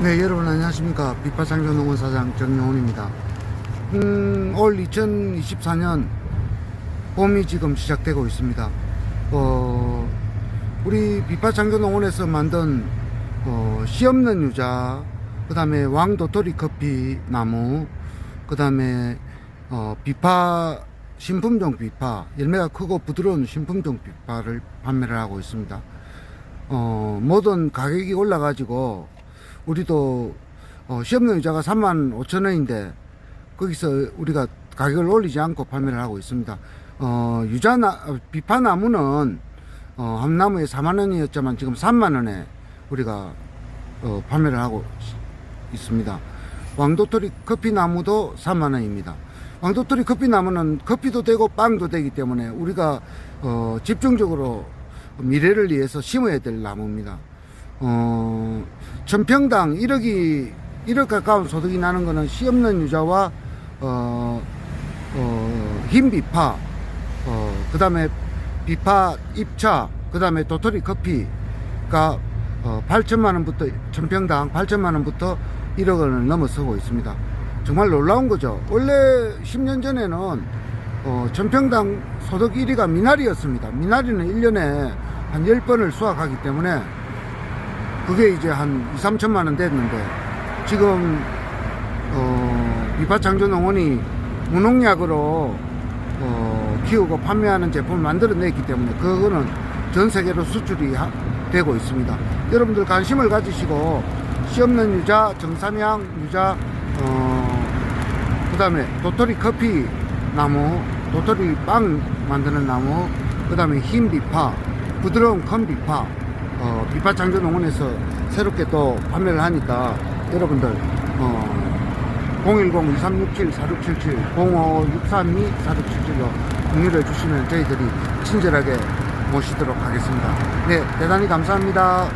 네, 여러분 안녕하십니까. 빛바창조농원 사장 정영훈입니다. 음, 올 2024년 봄이 지금 시작되고 있습니다. 어, 우리 빛바창조농원에서 만든 어, 씨 없는 유자, 그 다음에 왕도토리 커피 나무, 그 다음에 어, 비파 신품종 비파, 열매가 크고 부드러운 신품종 비파를 판매를 하고 있습니다. 어, 모든 가격이 올라가지고 우리도 어, 시험용 유자가 3만 5천 원인데 거기서 우리가 가격을 올리지 않고 판매를 하고 있습니다. 어, 유자나 어, 비파나무는 어, 한 나무에 4만 원이었지만 지금 3만 원에 우리가 어, 판매를 하고 있습니다. 왕도토리 커피 나무도 3만 원입니다. 왕도토리 커피 나무는 커피도 되고 빵도 되기 때문에 우리가 어, 집중적으로 미래를 위해서 심어야 될 나무입니다. 어, 천평당 1억이 1억 가까운 소득이 나는 것은 씨 없는 유자와 어, 어, 흰 비파, 어, 그 다음에 비파 입차, 그 다음에 도토리 커피가 어, 8천만 원부터 천평당 8천만 원부터 1억 원을 넘어서고 있습니다. 정말 놀라운 거죠. 원래 10년 전에는 어, 천평당 소득 1위가 미나리였습니다. 미나리는 1년에 한 10번을 수확하기 때문에 그게 이제 한 2, 3천만 원 됐는데 지금 어, 비파창조농원이 무농약으로 어, 키우고 판매하는 제품을 만들어냈기 때문에 그거는 전 세계로 수출이 하- 되고 있습니다. 여러분들 관심을 가지시고 씨 없는 유자, 정삼양 유자, 어, 그 다음에 도토리 커피 나무, 도토리 빵 만드는 나무, 그 다음에 흰 비파, 부드러운 컨 비파, 어, 비파 창조농원에서 새롭게 또 판매를 하니까 여러분들, 어, 010-2367-4677, 05-632-4677로 문의를 주시면 저희들이 친절하게 모시도록 하겠습니다. 네, 대단히 감사합니다.